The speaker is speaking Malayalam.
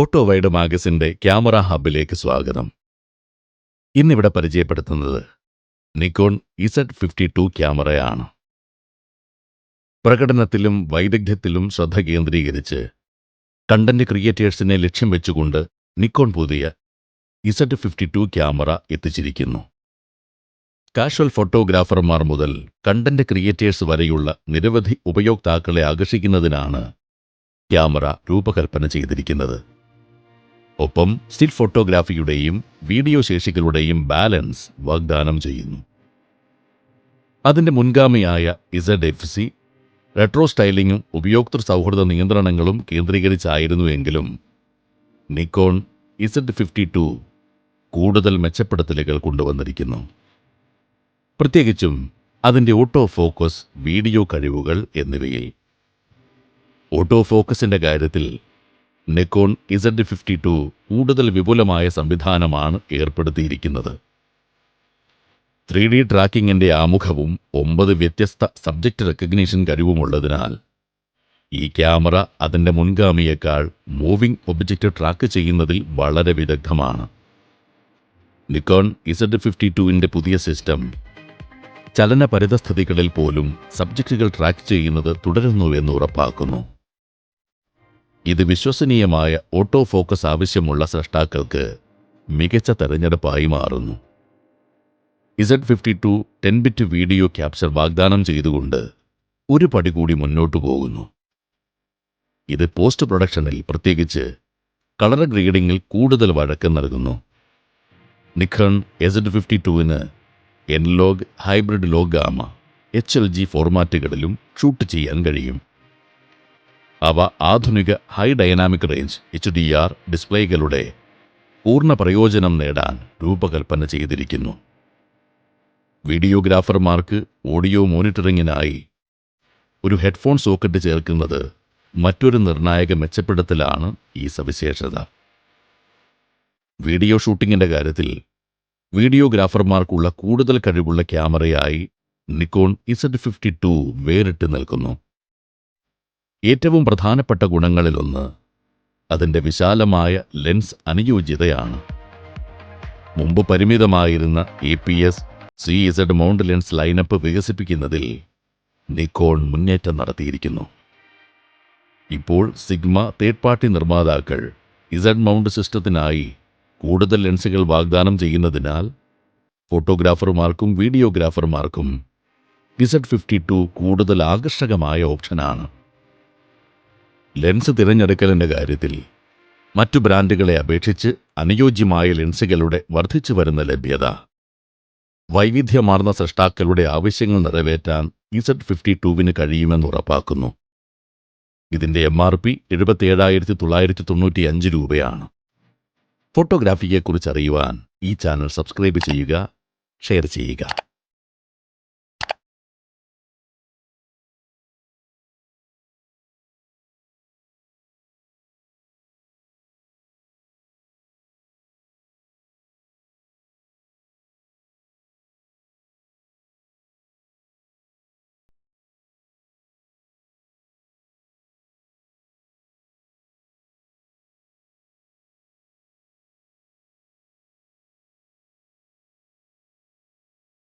ഫോട്ടോ വൈഡ് മാഗസിന്റെ ക്യാമറ ഹബിലേക്ക് സ്വാഗതം. ഇന്നിവിടെ പരിചയപ്പെടുത്തുന്നത് നിക്കോൺ ഇസഡ് ഫിഫ്റ്റി ടു ക്യാമറയാണ്. പ്രകടനത്തിലും വൈദഗ്ധ്യത്തിലും ശ്രദ്ധ കേന്ദ്രീകരിച്ച് കണ്ടന്റ് ക്രിയേറ്റേഴ്സിനെ ലക്ഷ്യം വെച്ചുകൊണ്ട് നിക്കോൺ പുതിയ ഇസഡ് ഫിഫ്റ്റി ടു ക്യാമറ എത്തിച്ചിരിക്കുന്നു. കാഷ്വൽ ഫോട്ടോഗ്രാഫർമാർ മുതൽ കണ്ടന്റ് ക്രിയേറ്റേഴ്സ് വരെയുള്ള നിരവധി ഉപയോക്താക്കളെ ആകർഷിക്കുന്നതിനാണ് ക്യാമറ രൂപകൽപ്പന ചെയ്തിരിക്കുന്നത്. ഒപ്പം സ്റ്റിൽ ഫോട്ടോഗ്രാഫിയുടെയും വീഡിയോ ശേഷികളുടെയും ബാലൻസ് വാഗ്ദാനം ചെയ്യുന്നു. അതിന്റെ മുൻഗാമിയായ ഇസഡ് എഫ് സി റെട്രോ സ്റ്റൈലിങ്ങും ഉപയോക്തൃ സൗഹൃദ നിയന്ത്രണങ്ങളും കേന്ദ്രീകരിച്ചായിരുന്നുവെങ്കിലും നിക്കോൺ ഇസഡ് ഫിഫ്റ്റി ടു കൂടുതൽ മെച്ചപ്പെടുത്തലുകൾ കൊണ്ടുവന്നിരിക്കുന്നു. പ്രത്യേകിച്ചും അതിന്റെ ഓട്ടോ ഫോക്കസ് വീഡിയോ കഴിവുകൾ എന്നിവയിൽ. ഓട്ടോ ഫോക്കസിന്റെ കാര്യത്തിൽ നെക്കോൺ ഇസഡ് ഫിഫ്റ്റി ടു കൂടുതൽ വിപുലമായ സംവിധാനമാണ് ഏർപ്പെടുത്തിയിരിക്കുന്നത്. ത്രീ ഡി ട്രാക്കിങ്ങിന്റെ ആമുഖവും ഒമ്പത് വ്യത്യസ്ത സബ്ജക്റ്റ് റെക്കഗ്നീഷൻ കഴിവുമുള്ളതിനാൽ ഈ ക്യാമറ അതിന്റെ മുൻഗാമിയേക്കാൾ മൂവിംഗ് ഒബ്ജക്റ്റ് ട്രാക്ക് ചെയ്യുന്നതിൽ വളരെ വിദഗ്ധമാണ്. നിക്കോൺ ഇസഡ് ഫിഫ്റ്റി ടുവിന്റെ പുതിയ സിസ്റ്റം ചലന പരിതസ്ഥിതികളിൽ പോലും സബ്ജക്റ്റുകൾ ട്രാക്ക് ചെയ്യുന്നത് തുടരുന്നുവെന്ന് ഉറപ്പാക്കുന്നു. ഇത് വിശ്വസനീയമായ ഓട്ടോ ഫോക്കസ് ആവശ്യമുള്ള സ്രഷ്ടാക്കൾക്ക് മികച്ച തെരഞ്ഞെടുപ്പായി മാറുന്നു. Z fifty two ten bit video capture വാഗ്ദാനം ചെയ്തുകൊണ്ട് ഒരു പടി കൂടി മുന്നോട്ടു പോകുന്നു. ഇത് പോസ്റ്റ് പ്രൊഡക്ഷനിൽ പ്രത്യേകിച്ച് കളർ ഗ്രേഡിങ്ങിൽ കൂടുതൽ വഴക്കം നൽകുന്നു. നിഖൺ എസഡ് ഫിഫ്റ്റി ടുവിന് N log hybrid log gamma gamma H L G ഫോർമാറ്റുകളിലും shoot ചെയ്യാൻ കഴിയും. അവ ആധുനിക high dynamic range H D R ഡിസ്പ്ലേകളുടെ പൂർണ പ്രയോജനം നേടാൻ രൂപകൽപ്പന ചെയ്തിരിക്കുന്നു. വീഡിയോഗ്രാഫർമാർക്ക് ഓഡിയോ മോണിറ്ററിങ്ങിനായി ഒരു ഹെഡ്ഫോൺ സോക്കറ്റ് ചേർക്കുന്നത് മറ്റൊരു നിർണായക മെച്ചപ്പെടുത്തലാണ് ഈ സവിശേഷത. വീഡിയോ ഷൂട്ടിങ്ങിന്റെ കാര്യത്തിൽ വീഡിയോഗ്രാഫർമാർക്കുള്ള കൂടുതൽ കഴിവുള്ള ക്യാമറയായി നിക്കോൺ ഇസഡ് ഫിഫ്റ്റി ടു വേറിട്ട് നിൽക്കുന്നു. ഏറ്റവും പ്രധാനപ്പെട്ട ഗുണങ്ങളിലൊന്ന് അതിന്റെ വിശാലമായ ലെൻസ് അനുയോജ്യതയാണ്. മുമ്പ് പരിമിതമായിരുന്ന A P S C Z mount lens lineup വികസിപ്പിക്കുന്നതിൽ നിക്കോൺ മുന്നേറ്റം നടത്തിയിരിക്കുന്നു. ഇപ്പോൾ സിഗ്മ തേർഡ് പാർട്ടി നിർമ്മാതാക്കൾ ഇസഡ് മൗണ്ട് സിസ്റ്റത്തിനായി കൂടുതൽ ലെൻസുകൾ വാഗ്ദാനം ചെയ്യുന്നതിനാൽ ഫോട്ടോഗ്രാഫർമാർക്കും വീഡിയോഗ്രാഫർമാർക്കും ഇസഡ് ഫിഫ്റ്റി ടു കൂടുതൽ ആകർഷകമായ ഓപ്ഷനാണ്. ലെൻസ് തിരഞ്ഞെടുക്കലിന്റെ കാര്യത്തിൽ മറ്റു ബ്രാൻഡുകളെ അപേക്ഷിച്ച് അനുയോജ്യമായ ലെൻസുകളുടെ വർദ്ധിച്ചു വരുന്ന ലഭ്യത. വൈവിധ്യമാർന്ന സൃഷ്ടാക്കളുടെ ആവശ്യങ്ങൾ നിറവേറ്റാൻ ഇസഡ് ഫിഫ്റ്റി ടുവിന് കഴിയുമെന്ന് ഉറപ്പാക്കുന്നു. ഇതിന്റെ എം ആർ പി എഴുപത്തിയേഴായിരത്തി തൊള്ളായിരത്തി തൊണ്ണൂറ്റി അഞ്ച് രൂപയാണ്. ഫോട്ടോഗ്രാഫിയെക്കുറിച്ച് അറിയുവാൻ ഈ ചാനൽ സബ്സ്ക്രൈബ് ചെയ്യുക ഷെയർ ചെയ്യുക.